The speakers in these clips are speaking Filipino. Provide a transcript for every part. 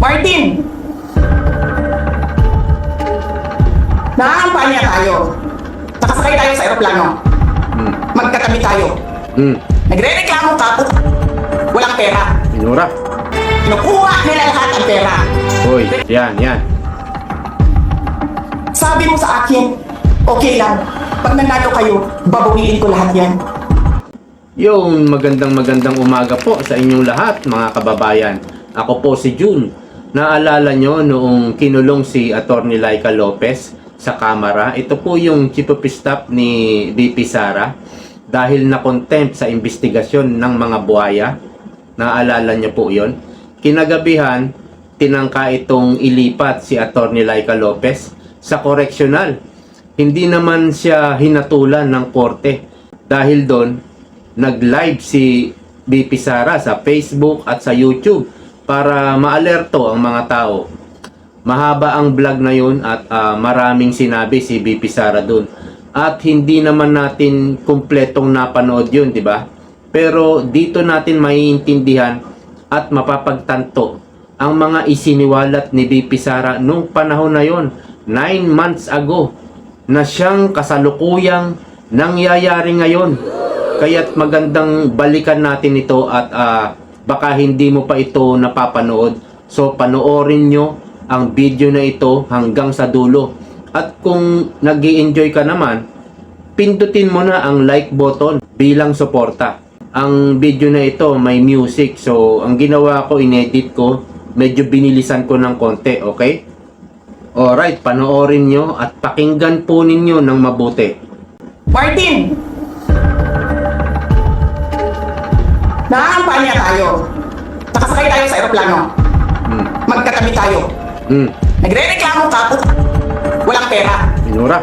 Martin! Nakakampanya tayo. Nakasakay tayo sa aeroplano. Hmm. Magkatabi tayo. Hmm. Nagre-reklamo ka, put- walang pera. Minura. Kinukuha nila lahat ang pera. Hoy, yan, yan. Sabi mo sa akin, okay lang. Pag nanalo kayo, babawiin ko lahat yan. Yung magandang magandang umaga po sa inyong lahat mga kababayan. Ako po si June. Naalala nyo noong kinulong si Attorney Laika Lopez sa Kamara. Ito po yung chief of staff ni VP Sara dahil na contempt sa investigasyon ng mga buhaya. Naalala nyo po yon. Kinagabihan, tinangka itong ilipat si Attorney Laika Lopez sa correctional. Hindi naman siya hinatulan ng korte dahil doon nag-live si BP Sara sa Facebook at sa YouTube para maalerto ang mga tao. Mahaba ang vlog na yun at ah, maraming sinabi si BP Sara doon. At hindi naman natin kumpletong napanood yun, di ba? Pero dito natin maiintindihan at mapapagtanto ang mga isiniwalat ni BP Sara nung panahon na yon, 9 months ago, na siyang kasalukuyang nangyayari ngayon. Kaya't magandang balikan natin ito at ah, baka hindi mo pa ito napapanood. So panoorin nyo ang video na ito hanggang sa dulo. At kung nag enjoy ka naman, pindutin mo na ang like button bilang suporta. Ang video na ito may music. So ang ginawa ko, inedit ko, medyo binilisan ko ng konti, okay? Alright, panoorin nyo at pakinggan po ninyo ng mabuti. Martin! Nakakampanya tayo. Nakasakay tayo sa aeroplano. Hmm. Magkatabi tayo. Hmm. Nagre-reklamo ka, put- walang pera. Minura.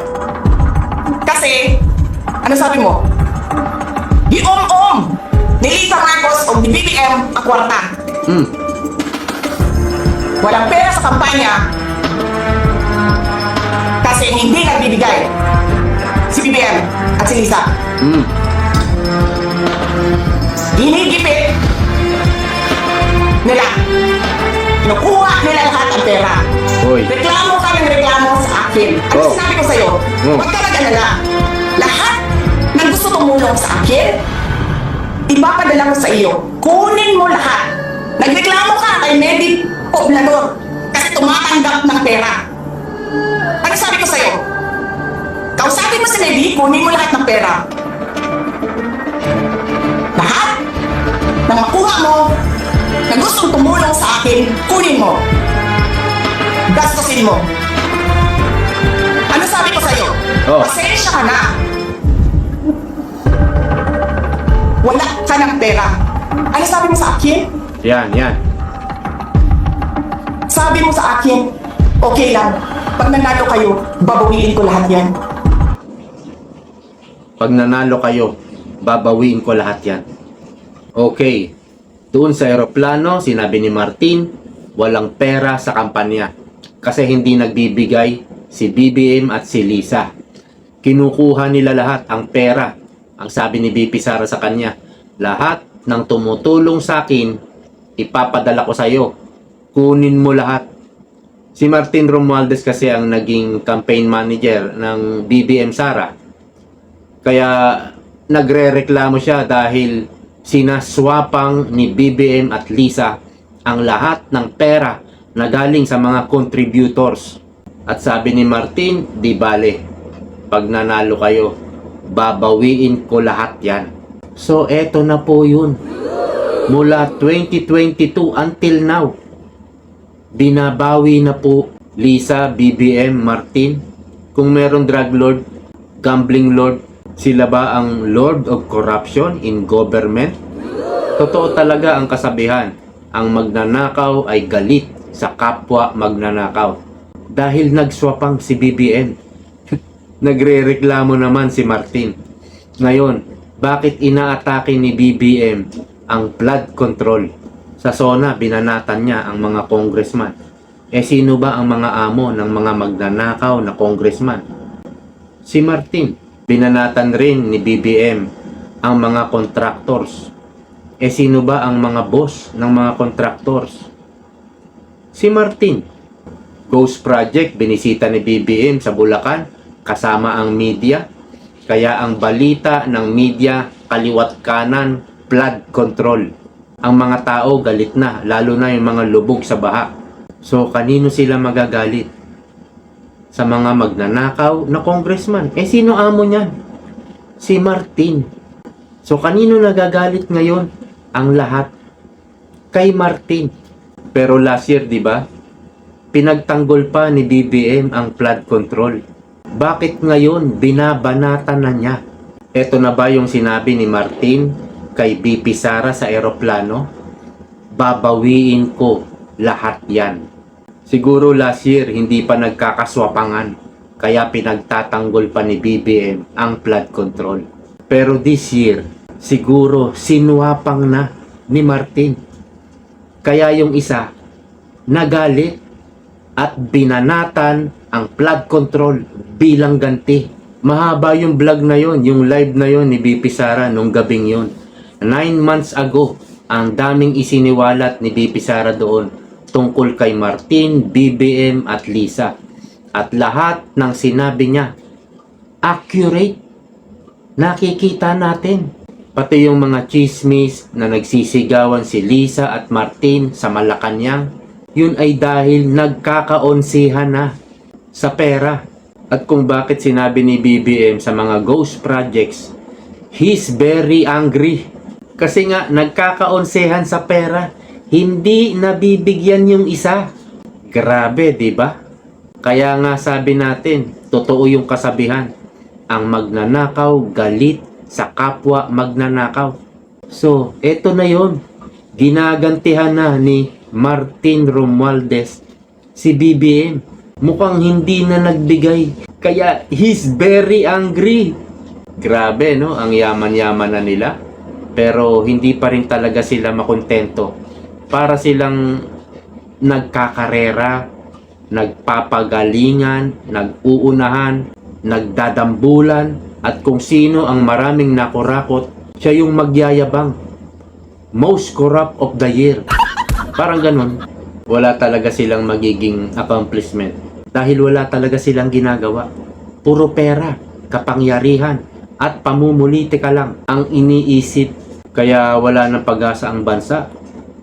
Kasi, ano sabi mo? Di om-om! Ni Lisa Marcos o ni BBM ang kwarta. Hmm. Walang pera sa kampanya kasi hindi nagbibigay si BBM at si Lisa. Hmm. Ano Oh. sinabi ko sa'yo? Oh. Huwag ka mag-alala. Lahat ng gusto tumulong sa akin, ipapadala ko sa iyo. Kunin mo lahat. Nagreklamo ka kay Medi Poblador kasi tumatanggap ng pera. Ano sabi ko sa'yo? Kausapin mo si Medi, kunin mo lahat ng pera. Lahat na makuha mo na gustong tumulong sa akin, kunin mo. Gastusin mo. Ano sabi ko sa'yo? Oh. Pasensya ka na. Wala ka ng pera. Ano sabi mo sa akin? Yan, yan. Sabi mo sa akin, okay lang. Pag nanalo kayo, babawiin ko lahat yan. Pag nanalo kayo, babawiin ko lahat yan. Okay. Doon sa aeroplano, sinabi ni Martin, walang pera sa kampanya. Kasi hindi nagbibigay si BBM at si Lisa. Kinukuha nila lahat ang pera. Ang sabi ni BP Sara sa kanya, lahat ng tumutulong sa akin, ipapadala ko sa iyo. Kunin mo lahat. Si Martin Romualdez kasi ang naging campaign manager ng BBM Sara. Kaya nagre-reklamo siya dahil sinaswapang ni BBM at Lisa ang lahat ng pera na galing sa mga contributors. At sabi ni Martin, di bale, pag nanalo kayo, babawiin ko lahat yan. So eto na po yun. Mula 2022 until now, binabawi na po Lisa, BBM, Martin. Kung merong drug lord, gambling lord, sila ba ang lord of corruption in government? Totoo talaga ang kasabihan, ang magnanakaw ay galit sa kapwa magnanakaw. Dahil nagswapang si BBM. Nagrereklamo naman si Martin. Ngayon, bakit inaatake ni BBM ang flood control? Sa SONA, binanatan niya ang mga congressman. Eh sino ba ang mga amo ng mga magnanakaw na congressman? Si Martin. Binanatan rin ni BBM ang mga contractors. Eh sino ba ang mga boss ng mga contractors? Si Martin. Ghost Project, binisita ni BBM sa Bulacan, kasama ang media. Kaya ang balita ng media, kaliwat kanan, flood control. Ang mga tao galit na, lalo na yung mga lubog sa baha. So, kanino sila magagalit? Sa mga magnanakaw na congressman. Eh, sino amo niyan? Si Martin. So, kanino nagagalit ngayon? Ang lahat. Kay Martin. Pero last year, di ba? Pinagtanggol pa ni BBM ang flood control. Bakit ngayon binabanata na niya? Ito na ba yung sinabi ni Martin kay BP Sara sa eroplano? Babawiin ko lahat yan. Siguro last year hindi pa nagkakaswapangan kaya pinagtatanggol pa ni BBM ang flood control. Pero this year, siguro sinuwapang na ni Martin. Kaya yung isa, nagalit at binanatan ang flood control bilang ganti. Mahaba yung vlog na yon, yung live na yon ni BP Sara nung gabing yon. Nine months ago, ang daming isiniwalat ni BP Sara doon tungkol kay Martin, BBM at Lisa. At lahat ng sinabi niya, accurate. Nakikita natin. Pati yung mga chismis na nagsisigawan si Lisa at Martin sa Malacanang, yun ay dahil nagkakaonsihan na sa pera. At kung bakit sinabi ni BBM sa mga ghost projects, he's very angry. Kasi nga, nagkakaonsehan sa pera, hindi nabibigyan yung isa. Grabe, di ba? Kaya nga sabi natin, totoo yung kasabihan, ang magnanakaw galit sa kapwa magnanakaw. So, eto na yon. Ginagantihan na ni Martin Romualdez si BBM. Mukhang hindi na nagbigay. Kaya he's very angry. Grabe, no? Ang yaman-yaman na nila. Pero hindi pa rin talaga sila makontento. Para silang nagkakarera, nagpapagalingan, nag-uunahan, nagdadambulan, at kung sino ang maraming nakurakot, siya yung magyayabang. Most corrupt of the year. Parang ganun. Wala talaga silang magiging accomplishment. Dahil wala talaga silang ginagawa. Puro pera, kapangyarihan, at pamumulitika lang ang iniisip. Kaya wala ng pag-asa ang bansa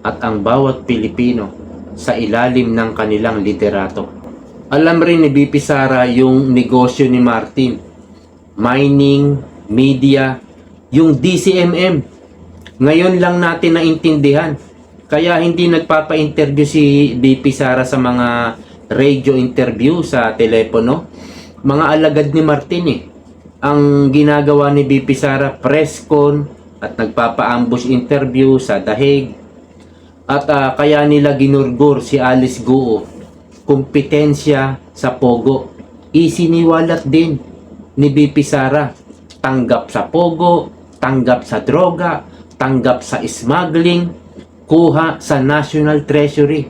at ang bawat Pilipino sa ilalim ng kanilang liderato. Alam rin ni BP Sara yung negosyo ni Martin. Mining, media, yung DCMM. Ngayon lang natin naintindihan. Kaya hindi nagpapa-interview si BP Sara sa mga radio interview sa telepono. Mga alagad ni Martin eh. Ang ginagawa ni BP Sara, press con at nagpapa-ambush interview sa Dahig. At ah, kaya nila ginurgur si Alice Guo. Kompetensya sa Pogo. Isiniwalat din ni BP Sara. Tanggap sa Pogo, tanggap sa droga, tanggap sa smuggling, kuha sa National Treasury.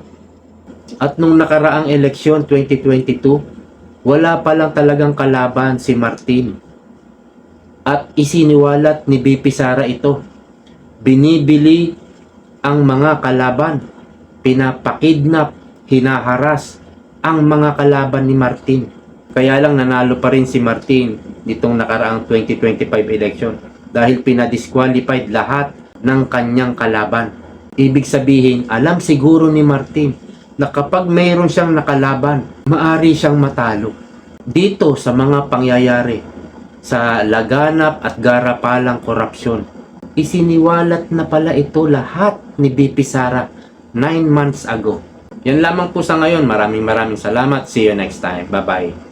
At nung nakaraang eleksyon 2022, wala pa lang talagang kalaban si Martin. At isiniwalat ni BP Sara ito. Binibili ang mga kalaban, pinapakidnap, hinaharas ang mga kalaban ni Martin. Kaya lang nanalo pa rin si Martin nitong nakaraang 2025 election dahil pinadisqualified lahat ng kanyang kalaban. Ibig sabihin, alam siguro ni Martin na kapag mayroon siyang nakalaban, maari siyang matalo. Dito sa mga pangyayari sa laganap at garapalang korupsyon, isiniwalat na pala ito lahat ni BP Sara 9 months ago. Yan lamang po sa ngayon. Maraming maraming salamat. See you next time. Bye-bye.